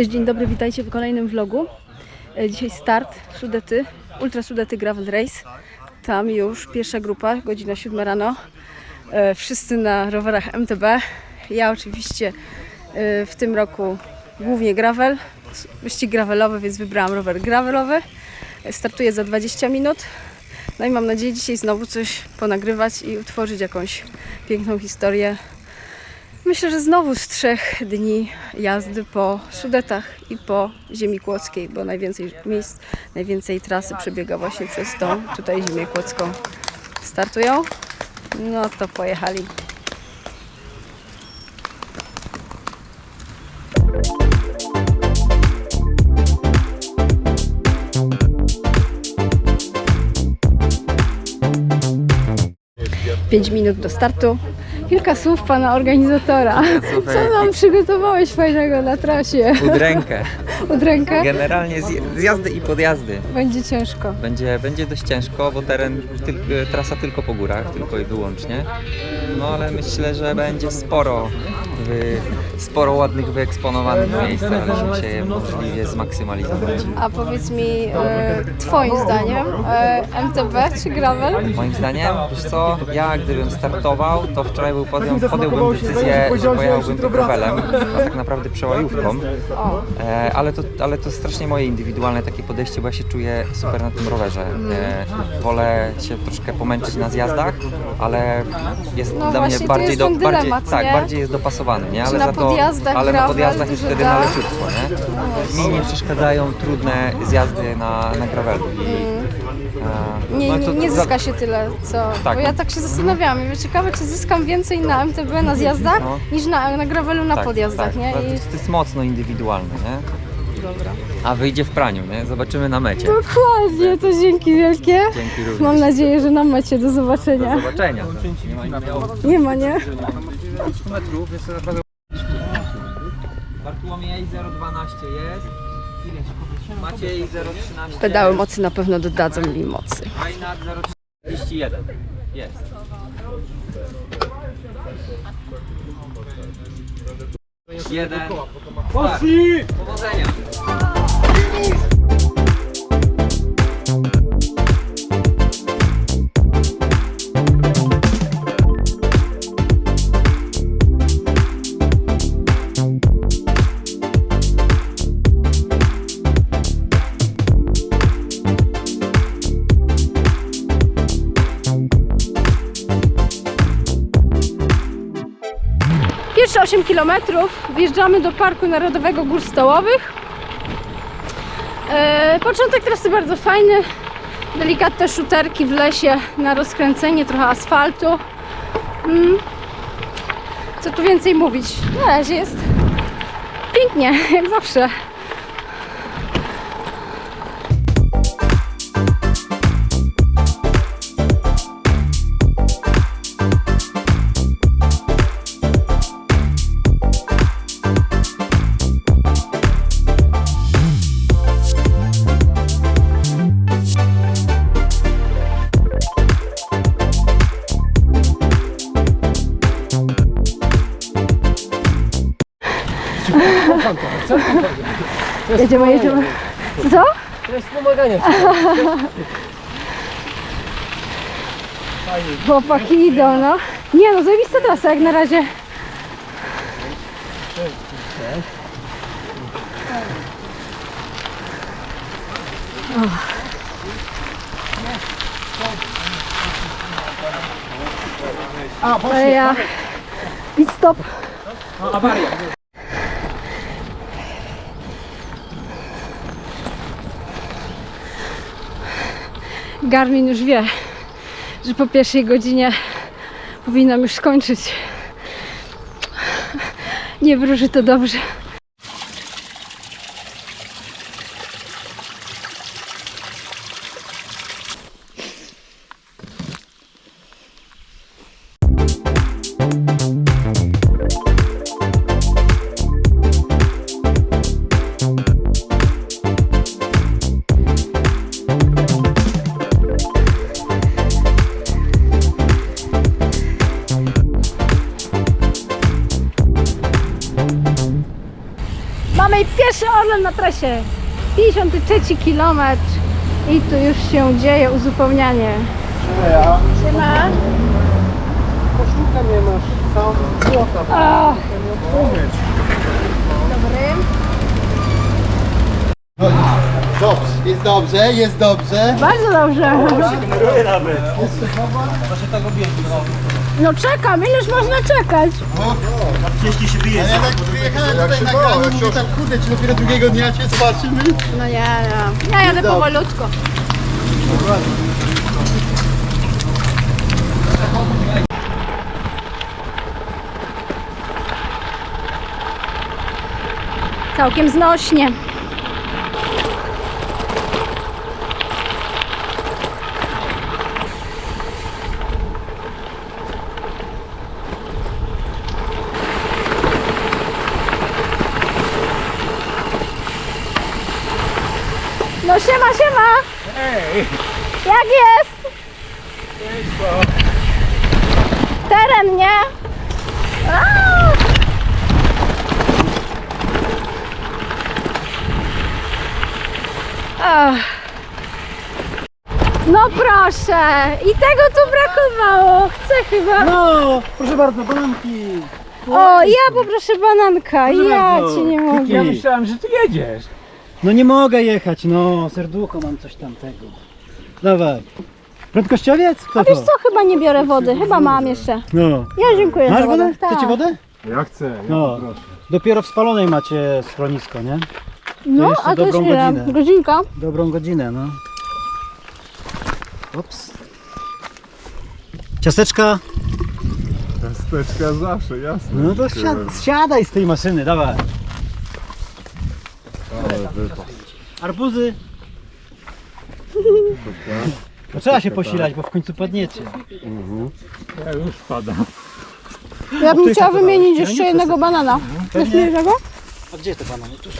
Cześć, dzień dobry, witajcie w kolejnym vlogu. E, Dzisiaj start Sudety, Ultra Sudety Gravel Race. Tam już pierwsza grupa, godzina 7 rano. E, Wszyscy na rowerach MTB. Ja oczywiście e, w tym roku głównie gravel, wyścig gravelowy, więc wybrałam rower gravelowy. Startuję za 20 minut. No i mam nadzieję dzisiaj znowu coś ponagrywać i utworzyć jakąś piękną historię Myślę, że znowu z trzech dni jazdy po Sudetach i po ziemi kłodzkiej, bo najwięcej miejsc, najwięcej trasy przebiega właśnie przez tą tutaj ziemię kłodzką. Startują? No to pojechali. Pięć minut do startu. Kilka słów pana organizatora. Co nam przygotowałeś fajnego na trasie? Udrękę. Udrękę? Generalnie zj- zjazdy i podjazdy. Będzie ciężko. Będzie, będzie dość ciężko, bo teren, tyl, trasa tylko po górach, tylko i wyłącznie. No ale myślę, że będzie sporo, wy, sporo ładnych wyeksponowanych miejsc, ale żeby się je możliwie zmaksymalizować. A powiedz mi, e, twoim zdaniem, e, MTB czy gravel? Moim zdaniem, wiesz co, ja gdybym startował, to wczoraj był podjął, podjąłbym decyzję, że pojechałbym gravelem, a tak naprawdę przełajówką. E, ale, to, ale to strasznie moje indywidualne takie podejście, bo ja się czuję super na tym rowerze. E, wolę się troszkę pomęczyć na zjazdach, ale jest No dla właśnie, mnie bardziej, jest do, ten bardziej, dylemat, tak, nie? bardziej jest dopasowany, nie? Ale na za to, podjazdach ale na gravel podjazdach jest dużo wtedy da? No naleciutko, nie? Mi nie przeszkadzają trudne zjazdy na, na gravelu. I, e, nie, no nie, nie zyska się tyle, co... Tak. Bo ja tak się zastanawiałam. Mówię, ciekawe, czy zyskam więcej na MTB, na zjazdach, No. niż na, na gravelu na tak, podjazdach, tak. nie? To, I... jest, to jest mocno indywidualne, nie? Dobra. A wyjdzie w praniu, nie? Zobaczymy na mecie. Dokładnie, to dzięki wielkie. Dzięki również. Mam nadzieję, że na mecie. Do Do zobaczenia. zobaczenia. Nie ma innej opcji. Nie ma, nie? metrów, jest naprawdę... Bartłomiej 012 jest. Maciej 013. Pedały mocy na pewno dodadzą mi mocy. Reinhard 031. Jest. Jeden. Powodzenia. Km wjeżdżamy do Parku Narodowego Gór Stołowych. E, początek trasy bardzo fajny. Delikatne szuterki w lesie na rozkręcenie, trochę asfaltu. Mm. Co tu więcej mówić? Na razie jest pięknie, jak zawsze. Jedziemy, jedziemy. Co? To jest pomaganie. Chłopaki idą, no. Nie no, zajebista trasa jak na razie. Ale ja... Pit stop. Garmin już wie, że po pierwszej godzinie powinnam już skończyć. Nie wróży to dobrze. Pierwszy Orlen na trasie. 53 kilometr. I tu już się dzieje uzupełnianie. Ja. Siema. Koszulka nie masz. Sam złota. Umyć. dobry. Dobrze, jest dobrze, jest dobrze. Bardzo dobrze. No czekam, ileż można czekać? Ale ja tak przyjechałem tutaj na graniu, mówię tak kurde, czy dopiero drugiego dnia cię zobaczymy? No ja, ja. Ja jadę powolutku. Całkiem znośnie. No siema, siema! Hej! Jak jest? Teren, nie? Ach. No proszę! I tego tu brakowało! Chcę chyba. No, proszę bardzo, bananki. O, ja poproszę bananka. Proszę Ja bardzo. ci nie mogę. Ja myślałem, że ty jedziesz. No nie mogę jechać, no, serducho mam coś tamtego. Dawaj. Prędkościowiec? Kto A wiesz co, chyba nie biorę wody. Chyba mam jeszcze. No. Ja dziękuję Masz za wodę. wodę? Tak. Chcecie wodę? Ja chcę, ja No. Dopiero w spalonej macie schronisko, nie? No, jeszcze a to jest dobrą ile? godzinę. Godzinka? Dobrą godzinę, no. Ops. Ciasteczka? Ciasteczka zawsze, jasne. No to siad, siadaj z tej maszyny, dawaj. Arbuzy. To trzeba się posilać, bo w końcu padniecie. Ja już padam. Ja bym chciała wymienić jeszcze jednego banana. Chcesz mi jednego? A gdzie te banany? Tu są.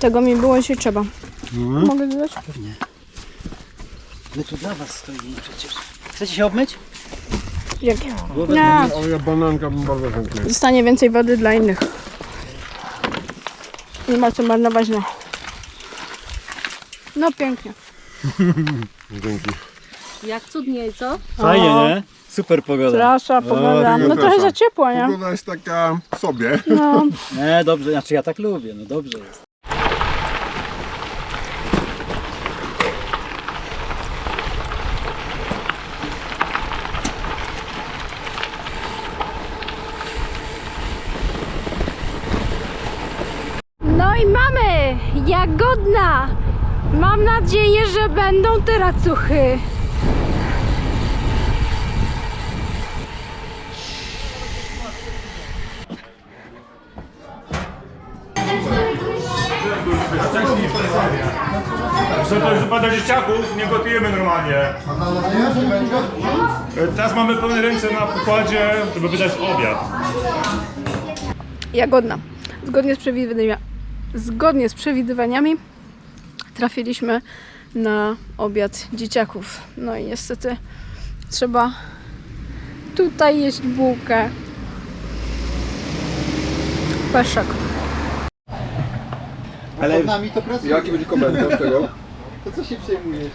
Tego mi było dzisiaj trzeba. No, Mogę dodać? pewnie. My tu dla was stoimy przecież. Chcecie się obmyć? Głowę Nie, Ale ja bananka bym bardzo chętnie. zostanie więcej wody dla innych. Nie ma co marnować na. No pięknie. Dzięki. Jak cudniej, co? Fajnie, O. nie? Super pogoda. Trasa, pogoda. No trochę za ciepło, nie? Pogoda jest taka sobie. No. Nie, dobrze, znaczy ja tak lubię, no dobrze jest. No i mamy! Jagodna! Mam nadzieję, że będą te racuchy. Co to jest zupa do dzieciaków? Nie gotujemy normalnie. Teraz mamy pełne ręce na pokładzie, żeby wydać obiad. Jagodna. Zgodnie z, przewidywania, zgodnie z przewidywaniami trafiliśmy na obiad dzieciaków. No i niestety trzeba tutaj jeść bułkę. Peszek. Ale nami to pracuje. Jaki będzie komentarz tego? To co się przejmujesz?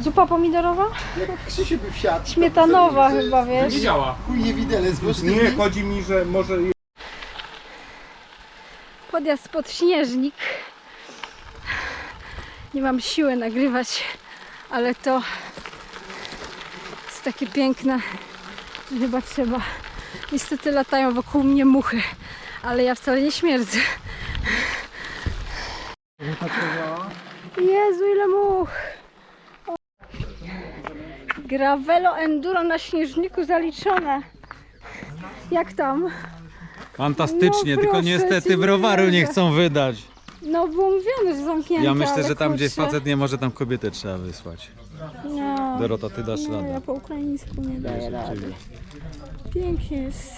Zupa pomidorowa? Jak Krzysiu by wsiadł. Śmietanowa chyba, wiesz? działa. Chuj nie widelec, bo Nie, chodzi mi, że może Podjazd pod śnieżnik. Nie mam siły nagrywać, ale to jest takie piękne, że chyba trzeba. Niestety latają wokół mnie muchy, ale ja wcale nie śmierdzę. Jezu, ile much! O. Gravelo Enduro na śnieżniku zaliczone. Jak tam? Fantastycznie, No tylko niestety browaru nie chcą wydać. No było mówione, że zamknięte. Ja myślę, ale że tam gdzie kurczę. facet nie może, tam kobietę trzeba wysłać. No, Dorota, ty dasz no, ja radę. po ukraińsku nie daję rady. Pięknie jest.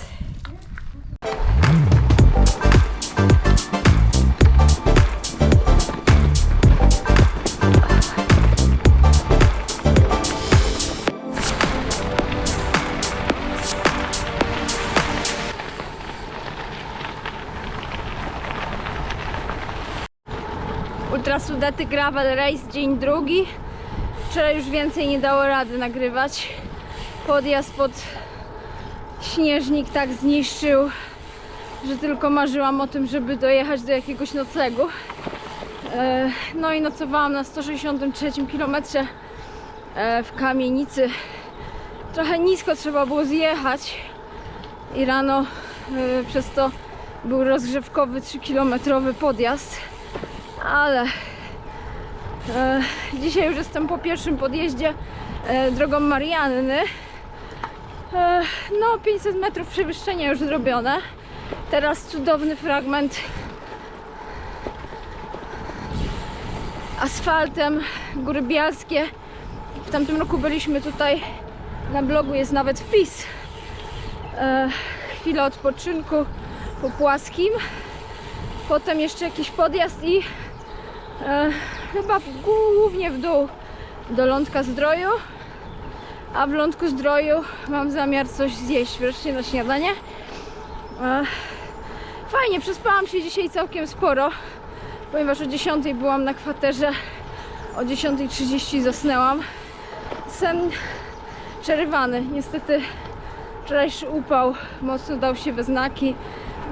Sudety Gravel Race, dzień drugi. Wczoraj już więcej nie dało rady nagrywać. Podjazd pod śnieżnik tak zniszczył, że tylko marzyłam o tym, żeby dojechać do jakiegoś noclegu. E, No i nocowałam na 163 km w kamienicy. Trochę nisko trzeba było zjechać i rano e, przez to był rozgrzewkowy 3-kilometrowy podjazd, ale e, dzisiaj już jestem po pierwszym podjeździe e, drogą Marianny. E, no, 500 metrów przewyższenia już zrobione. Teraz cudowny fragment asfaltem, Góry Bialskie. W tamtym roku byliśmy tutaj, na blogu jest nawet wpis. E, chwilę odpoczynku po płaskim. Potem jeszcze jakiś podjazd i e, chyba głównie w dół do Lądka Zdroju. A w Lądku Zdroju mam zamiar coś zjeść wreszcie na śniadanie. Fajnie, przespałam się dzisiaj całkiem sporo, ponieważ o 10 byłam na kwaterze, o 10.30 zasnęłam. Sen przerywany. Niestety wczorajszy upał mocno dał się we znaki.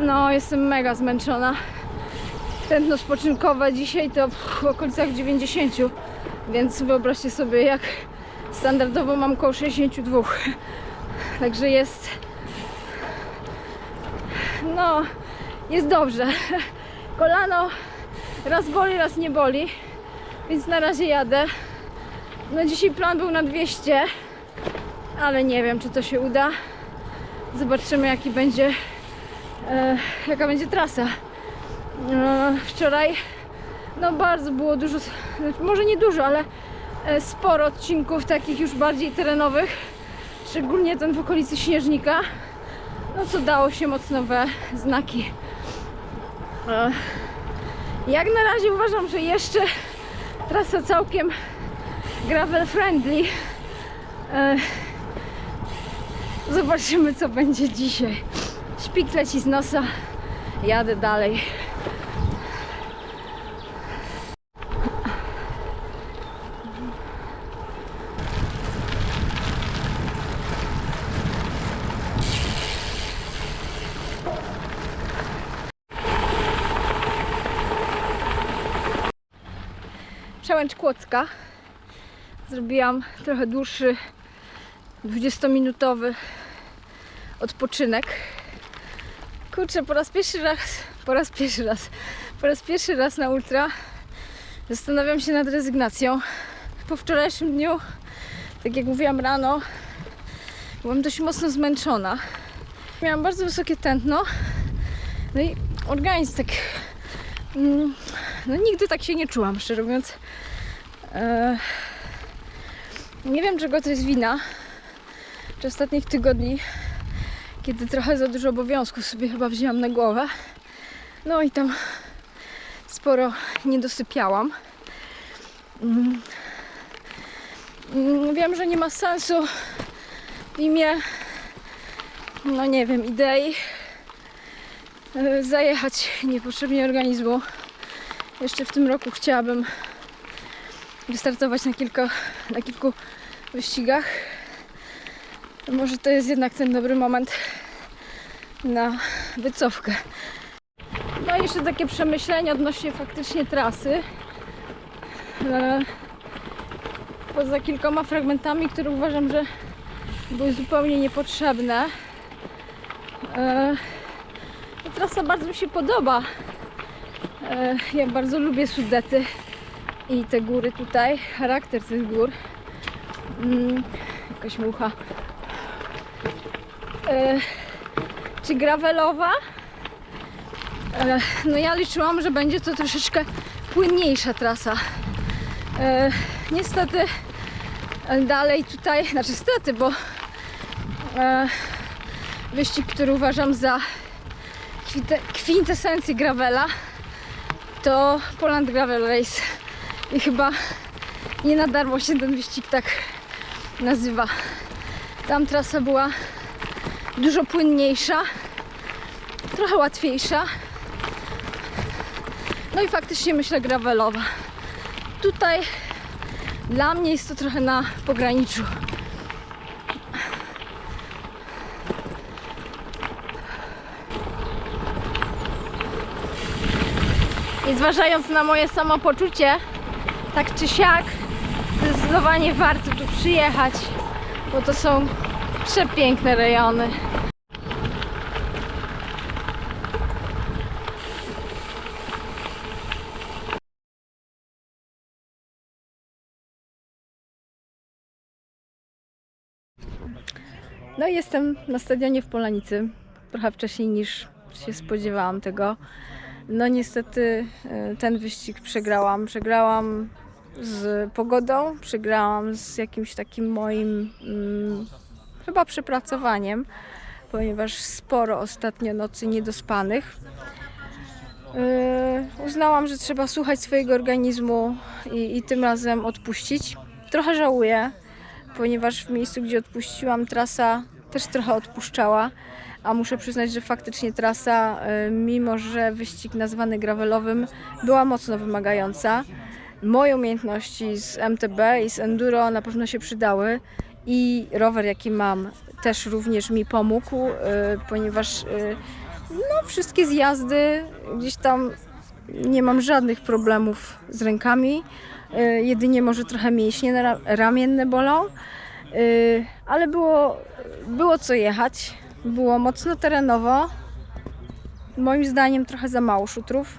No, jestem mega zmęczona. Tętno spoczynkowe dzisiaj to w okolicach 90, więc wyobraźcie sobie, jak standardowo mam koło 62. Także jest. No, jest dobrze. Kolano raz boli, raz nie boli, więc na razie jadę. No dzisiaj plan był na 200, ale nie wiem, czy to się uda. Zobaczymy, jaki będzie, e, jaka będzie trasa. E, wczoraj, no bardzo było dużo, może nie dużo, ale e, sporo odcinków takich już bardziej terenowych, szczególnie ten w okolicy Śnieżnika, no co dało się mocno we znaki. E, jak na razie uważam, że jeszcze trasa całkiem gravel friendly. Zobaczymy, co będzie dzisiaj. Śpik leci z nosa. Jadę dalej. Przełęcz Kłodzka. Zrobiłam trochę dłuższy 20-minutowy odpoczynek. Kurczę, po raz pierwszy raz, po raz pierwszy raz, po raz pierwszy raz na ultra zastanawiam się nad rezygnacją. Po wczorajszym dniu, tak jak mówiłam rano, byłam dość mocno zmęczona. Miałam bardzo wysokie tętno, no i organizm tak, mm, no nigdy tak się nie czułam, szczerze mówiąc. E, nie wiem, czego to jest wina. Czy ostatnich tygodni, kiedy trochę za dużo obowiązków sobie chyba wzięłam na głowę. No i tam sporo nie dosypiałam. Mm, Wiem, że nie ma sensu w imię, no nie wiem, idei e, zajechać niepotrzebnie organizmu. Jeszcze w tym roku chciałabym wystartować na, kilka, na kilku wyścigach. Może to jest jednak ten dobry moment na wycofkę. No i jeszcze takie przemyślenia odnośnie faktycznie trasy. E, Poza kilkoma fragmentami, które uważam, że były zupełnie niepotrzebne. E, trasa bardzo mi się podoba. E, Ja bardzo lubię Sudety i te góry tutaj, charakter tych gór. Mm, jakaś mucha. E, czy gravelowa? E, no ja liczyłam, że będzie to troszeczkę płynniejsza trasa. Niestety dalej tutaj, znaczy niestety, bo wyścig, który uważam za kwintesencję gravela to Poland Gravel Race i chyba nie na darmo się ten wyścig tak nazywa. Tam trasa była dużo płynniejsza, trochę łatwiejsza. No i faktycznie myślę gravelowa. tutaj dla mnie jest to trochę na pograniczu. I zważając na moje samopoczucie, tak czy siak, zdecydowanie warto tu przyjechać, bo to są przepiękne rejony. No jestem na stadionie w Polanicy, trochę wcześniej niż się spodziewałam tego. No niestety e, ten wyścig przegrałam. Przegrałam z pogodą, przegrałam z jakimś takim moim mm, chyba przepracowaniem, ponieważ sporo ostatnio nocy niedospanych. Yy, uznałam, że trzeba słuchać swojego organizmu i, i tym razem odpuścić. Trochę żałuję, ponieważ w miejscu, gdzie odpuściłam, trasa też trochę odpuszczała. A muszę przyznać, że faktycznie trasa, y, mimo że wyścig nazwany gravelowym, była mocno wymagająca. Moje umiejętności z MTB i z enduro na pewno się przydały i rower, jaki mam, też również mi pomógł, y, ponieważ y, no, wszystkie zjazdy gdzieś tam nie mam żadnych problemów z rękami. Jedynie może trochę mięśnie ramienne bolą, ale było, było co jechać. Było mocno terenowo. Moim zdaniem trochę za mało szutrów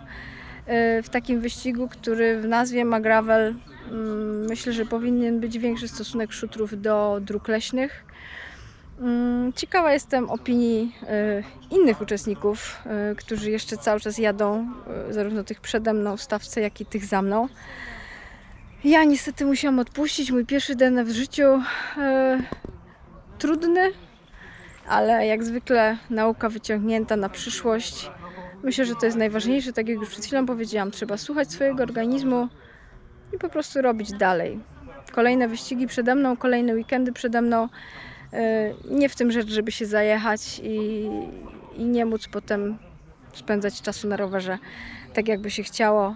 y, w takim wyścigu, który w nazwie ma gravel. Mm, Myślę, że powinien być większy stosunek szutrów do dróg leśnych. Mm, Ciekawa jestem opinii y, innych uczestników, y, którzy jeszcze cały czas jadą, zarówno tych przede mną w stawce, jak i tych za mną. Ja niestety musiałam odpuścić mój pierwszy DNF w życiu. Trudny, ale jak zwykle nauka wyciągnięta na przyszłość. Myślę, że to jest najważniejsze, tak jak już przed chwilą powiedziałam, trzeba słuchać swojego organizmu i po prostu robić dalej. Kolejne wyścigi przede mną, kolejne weekendy przede mną. E, Nie w tym rzecz, żeby się zajechać i, i nie móc potem spędzać czasu na rowerze tak, jakby się chciało.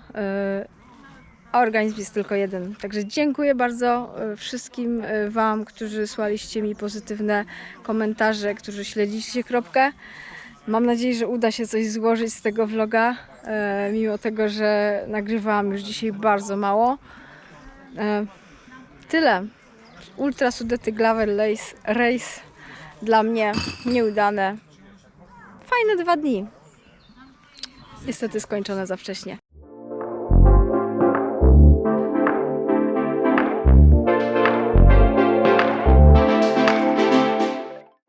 A organizm jest tylko jeden. Także dziękuję bardzo e, wszystkim e, Wam, którzy słaliście mi pozytywne komentarze, którzy śledziliście kropkę. Mam nadzieję, że uda się coś złożyć z tego vloga, e, mimo tego, że nagrywałam już dzisiaj bardzo mało. Tyle. Ultra Sudety Gravel Race, race dla mnie nieudane. Fajne dwa dni. Niestety skończone za wcześnie.